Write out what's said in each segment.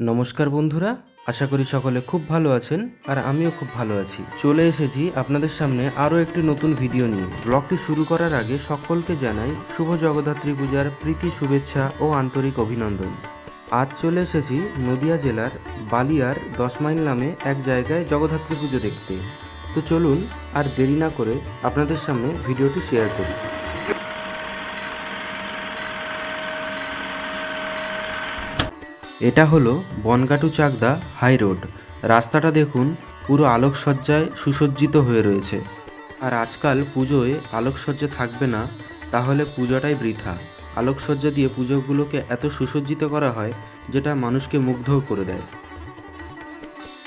নমস্কার বন্ধুরা, আশা করি সকলে খুব ভালো আছেন আর আমিও খুব ভালো আছি। চলে এসেছি আপনাদের সামনে আরও একটি নতুন ভিডিও নিয়ে। ব্লগটি শুরু করার আগে সকলকে জানাই শুভ জগদ্ধাত্রী পূজার প্রীতি, শুভেচ্ছা ও আন্তরিক অভিনন্দন। আজ চলে এসেছি নদিয়া জেলার বালিয়ার দশ মাইল নামে এক জায়গায় জগদ্ধাত্রী পুজো দেখতে। তো চলুন আর দেরি না করে আপনাদের সামনে ভিডিওটি শেয়ার করি। এটা হলো বনগাটু চাকদা হাই রোড। রাস্তাটা দেখুন পুরো আলোকসজ্জায় সুসজ্জিত হয়ে রয়েছে। আর আজকাল পুজোয় আলোকসজ্জা থাকবে না, তাহলে পূজাটাই বৃথা। আলোকসজ্জা দিয়ে পুজোগুলোকে এত সুসজ্জিত করা হয়, যেটা মানুষকে মুগ্ধও করে দেয়।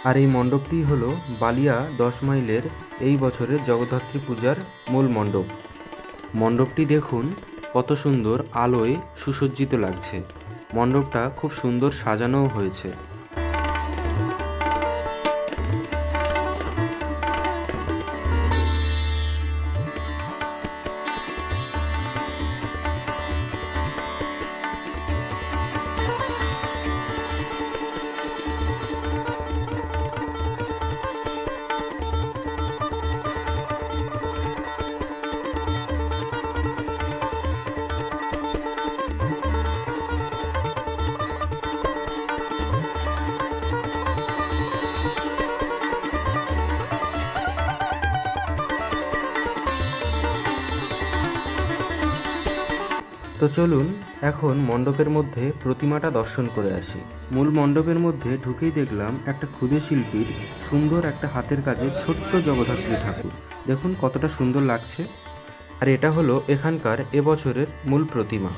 আর এই মণ্ডপটি হলো বালিয়া দশ মাইলের এই বছরের জগদ্ধাত্রী পূজার মূল মণ্ডপ। মণ্ডপটি দেখুন কত সুন্দর আলোয় সুসজ্জিত লাগছে। মণ্ডপটা খুব সুন্দর সাজানোও হয়েছে। তো চলুন এখন মণ্ডপের মধ্যে প্রতিমাটা দর্শন করে আসি। মূল মণ্ডপের মধ্যে ঢুকেই দেখলাম একটা ক্ষুদে শিল্পীর সুন্দর একটা হাতের কাজে ছোট্ট জগদ্ধাত্রী ঠাকুর। দেখুন কতটা সুন্দর লাগছে। আর এটা হলো এখানকার এবছরের মূল প্রতিমা।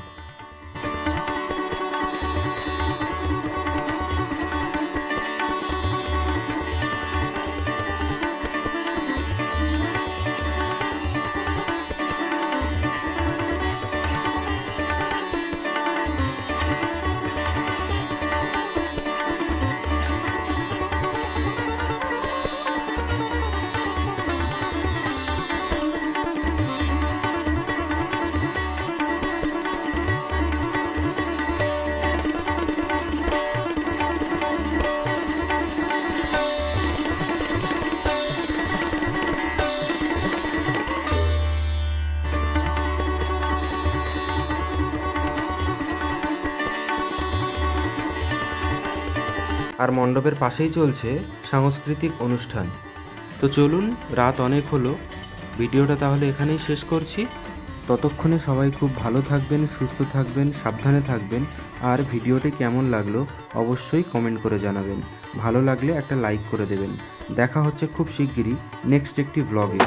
আর মণ্ডপের পাশেই চলছে সাংস্কৃতিক অনুষ্ঠান। তো চলুন, রাত অনেক হলো। ভিডিওটা তাহলে এখানেই শেষ করছি। ততক্ষণে সবাই খুব ভালো থাকবেন, সুস্থ থাকবেন, সাবধানে থাকবেন। আর ভিডিওটি কেমন লাগল অবশ্যই কমেন্ট করে জানাবেন। ভালো লাগলে একটা লাইক করে দেবেন। দেখা হচ্ছে খুব শিগগিরই নেক্সট একটি ব্লগে